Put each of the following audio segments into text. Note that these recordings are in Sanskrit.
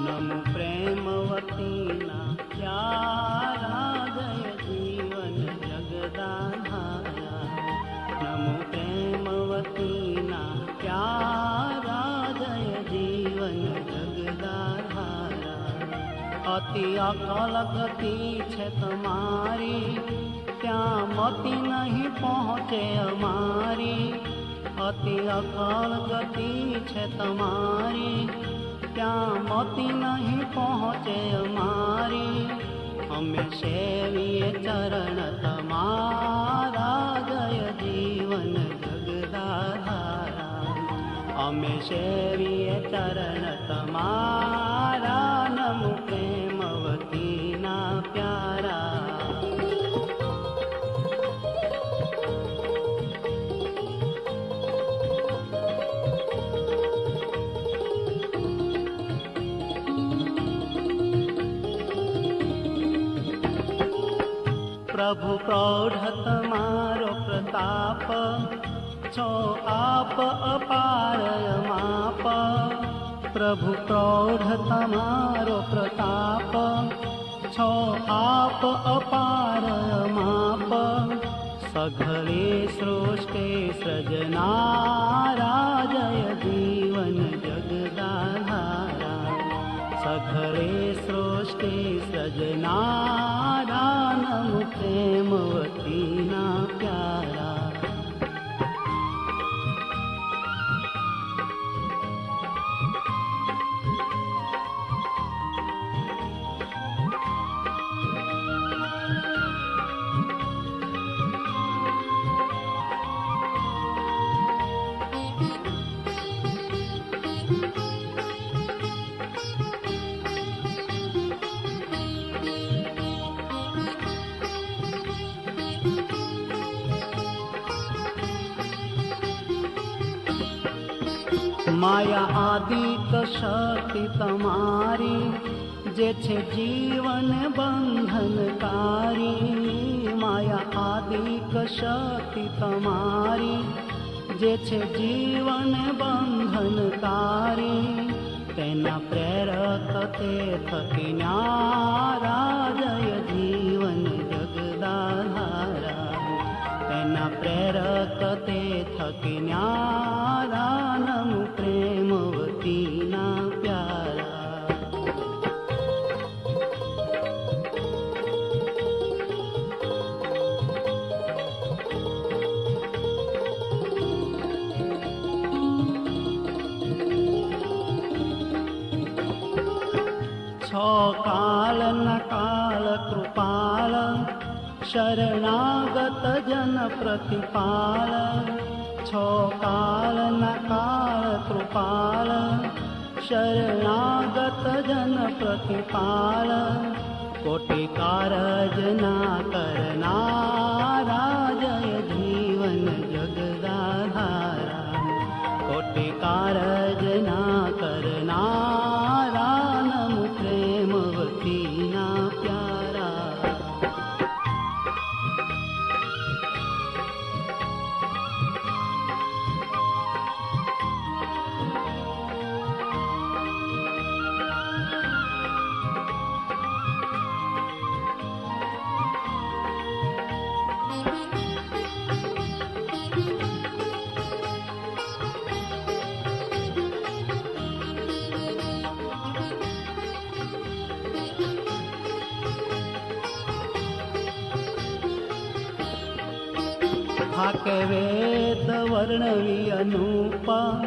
नमो प्रेमवतीना राधय जीवन जगदाधारा नमो प्रेमवतीना राधय जीवन जगदाधारा अति अकल गति छे तुम्हारी त्या मति नहीं पहुँचे हमारी अति अकल गति छे तुम्हारी मति नहि पहचे अमे शेरि चरण जीवन जगदा धारा हमे शेरि चरण प्रभु प्रौढतमरो प्रताप छ आप अपार माप प्रभु प्रौढत मारो प्रताप छ आप अपार माप सघले सृष्टे सृजना राजय जीवन जगदाधारा सघले सघरे सृष्टे सृजना माया आदि शक्ति तमारी जे जीवन बंधनकारी माया आदि शक्ति तमारी जे जीवन तेना तेन ते थकिरा जय जीवन तेना प्रेरक तेना थकी थकिरा शरणागत जन काल न काल कृपाल शरणागत जन जनप्रतिपाल कोटिकारजना करना કે વેત વર્ણ વિ અનુપા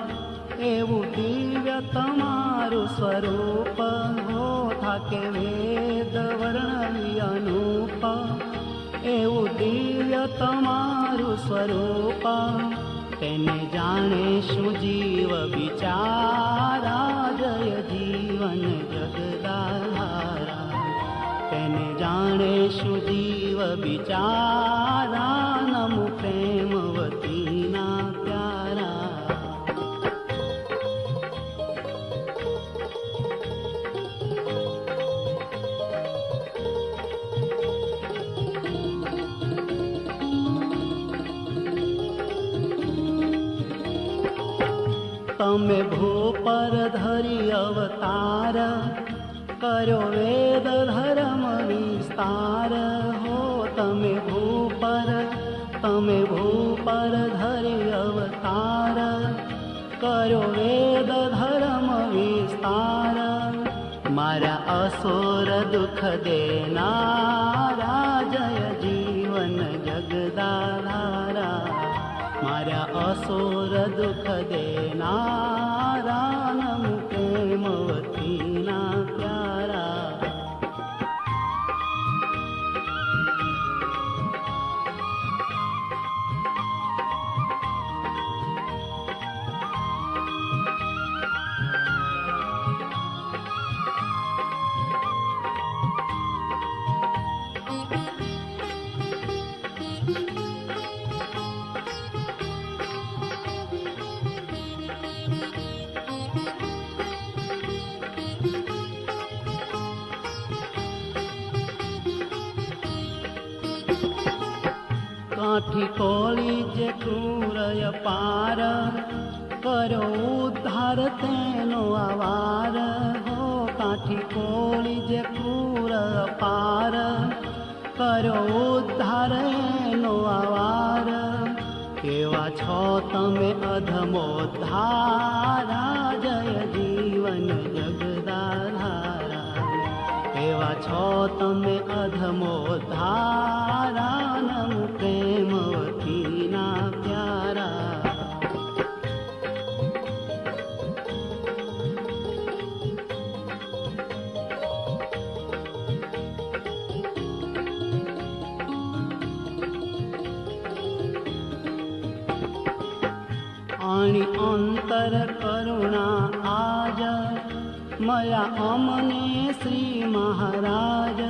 એવું દિયત મારું સ્વરૂપ હો થાકે વેદ વર્ણ વિ અનુપા એવું દિયત મારું સ્વરૂપ તેને જાણે સુજીવ વિચાર આદય જીવન જગદાહાર તેને જાણે સુજીવ વિચાર આદ तमे भूपर तमे भूपर धरि धर करो वेद धर्म विस्तार मारा असुर दुख देनारा जय जीवन जगदारा मारा असुर दुख देना क्रूरय पार करो उद्धार तेनो आवार हो काठी कोळी जे क्रूर पार करो उद्धार नो आवार केवा छो तमे अधमो धारा जय जीवन जगदाधारा केवा छो तमे अधमो धारा नम प्रेम करुणा आज मया अमने श्री महाराज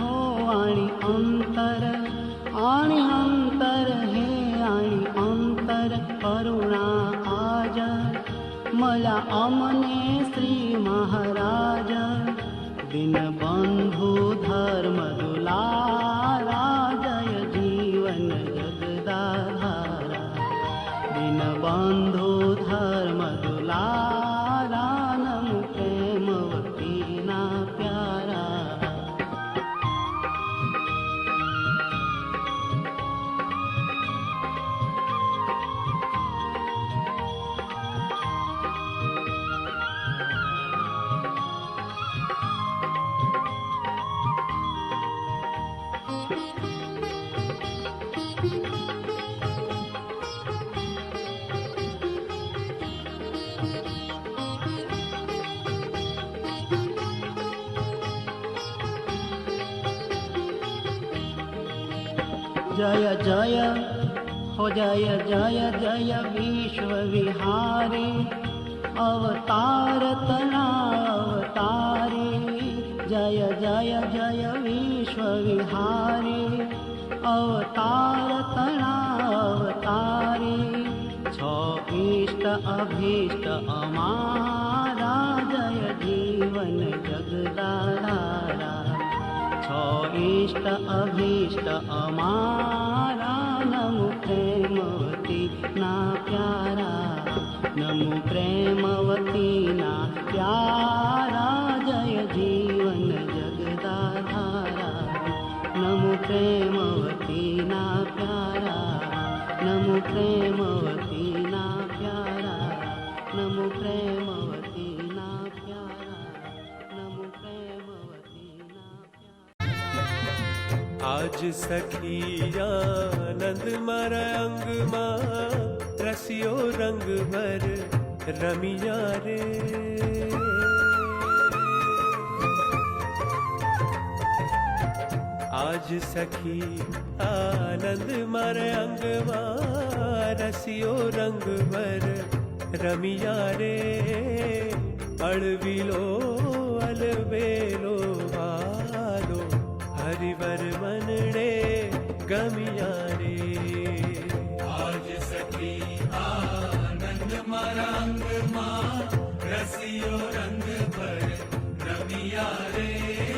हो आणि अंतर हे आणि अंतर करुणा आज मला अमने श्री महाराज दिन धर्म दीनबन्धुधर्म जय जय हो जय जय जय विश्वविहारी अवतार तनावतरी जय जय जय विश्वविहारी अवतार तना छ छीष्ट अभीष्ट अमा इष्ट अभीष्ट अमारा नम प्रेमवती ना प्यारा नम प्रेमवती ना प्यारा जय जीवन जगदा नमो प्रेमवती ना प्यारा नम प्रेमवती ना प्यारा नमो प्रेम आज सखिया नंद मर अंग माँ रसियो रंग भर रमिया रे आज सखी आनंद मर अंग माँ रसियो रंग भर रमिया रे अड़विलो अलबेलो भालो हरिवर मनणे रे आज सखी आनंद मरंग माँ रसियो रंग पर रमिया रे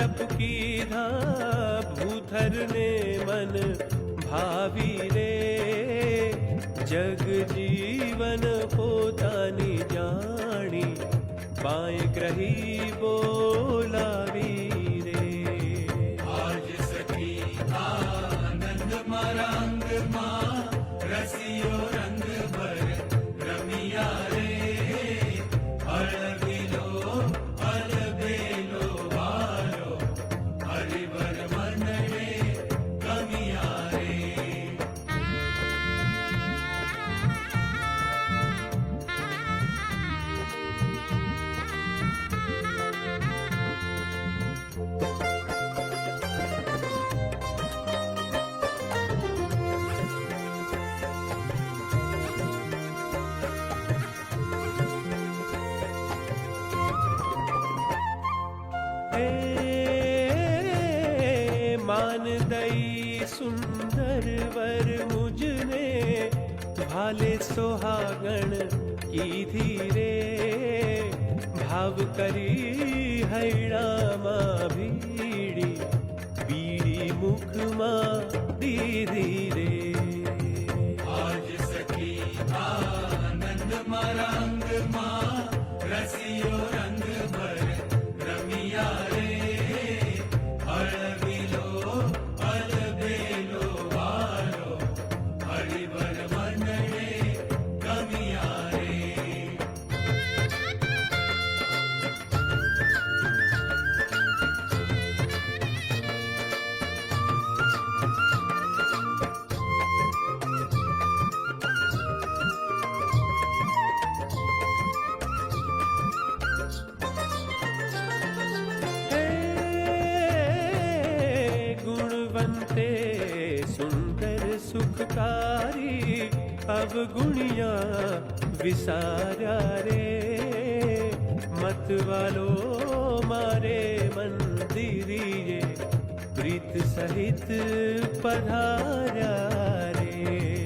तप की धा भूथर ने मन भावी रे जग जीवन पोतानी जानी बाएं ग्रही बोल मान दई सुंदर वर मुझने भाले सोहागण की धीरे भाव करी हैड़ामा भीड़ी बीड़ी मुखमा दी धीरे आज सखी आनंद मरंग माँ रसियो रंग गुणिया विसारा रे मत वालो मारे मंदिरिए प्रीत सहित पधारा रे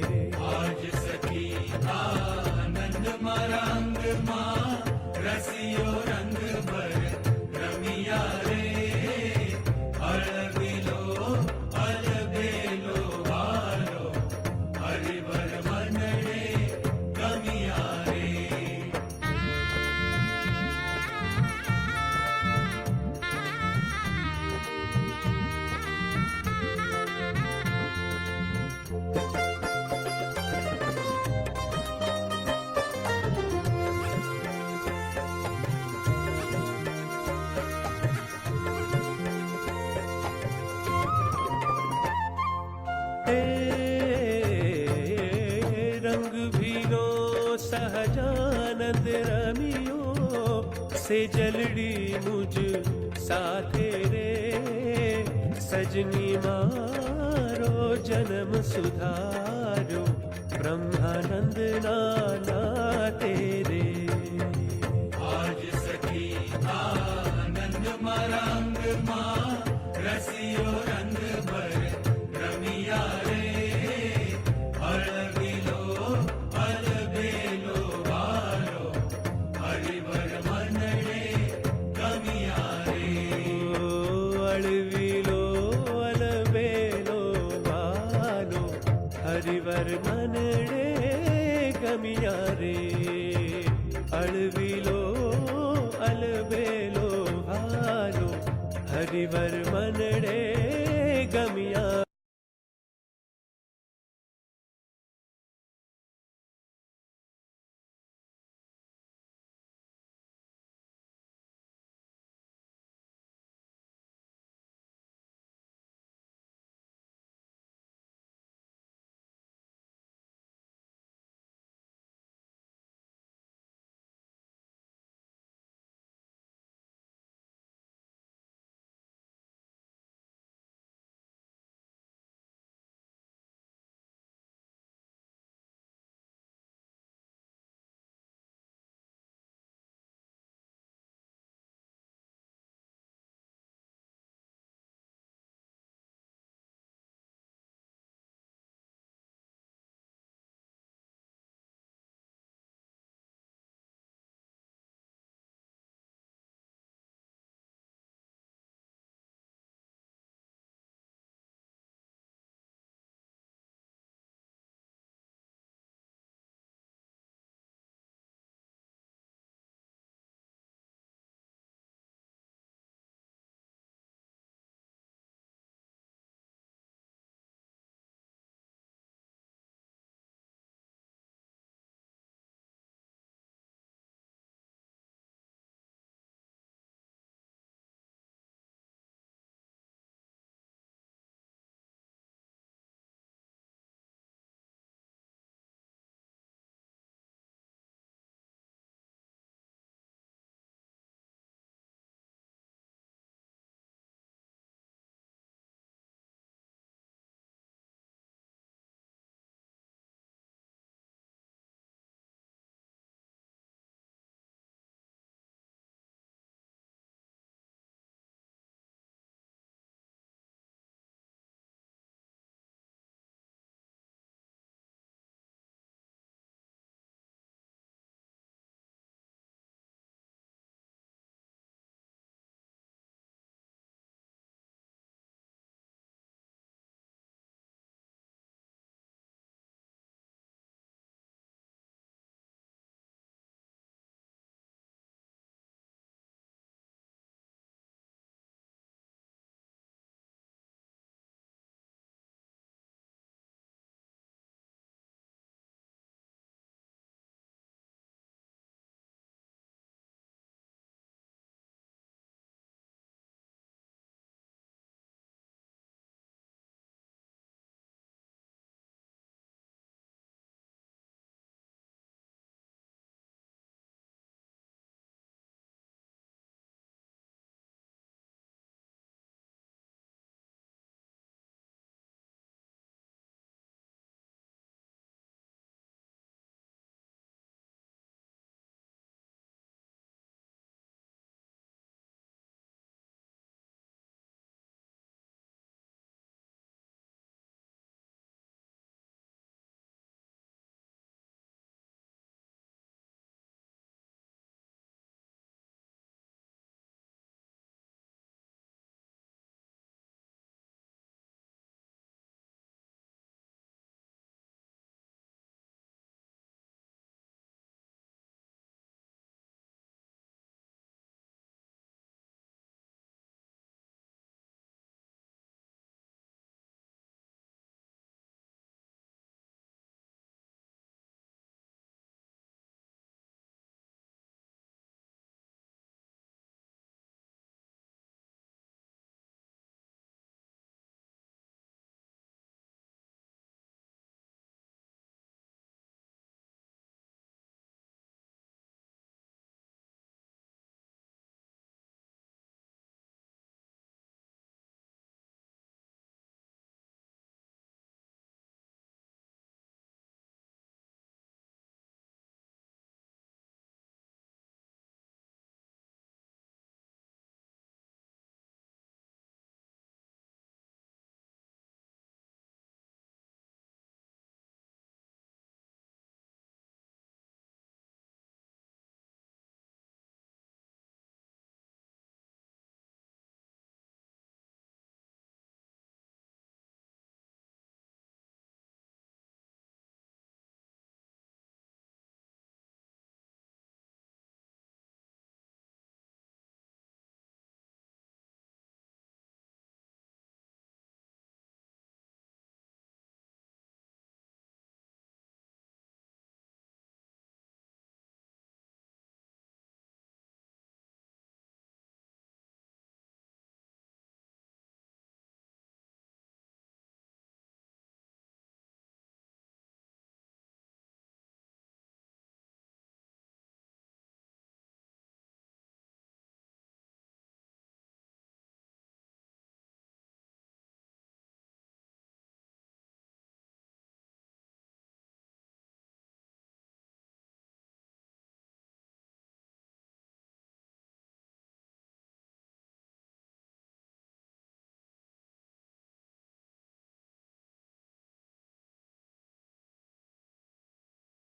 आज सखी आनंद मरंग माँ रसियो रंग भर से जलड़ी मुझ साथे रे सजनी मारो जन्म सुधारो ब्रह्मानंद नाना तेरे आज सखी आनंद मरंग मां रसियो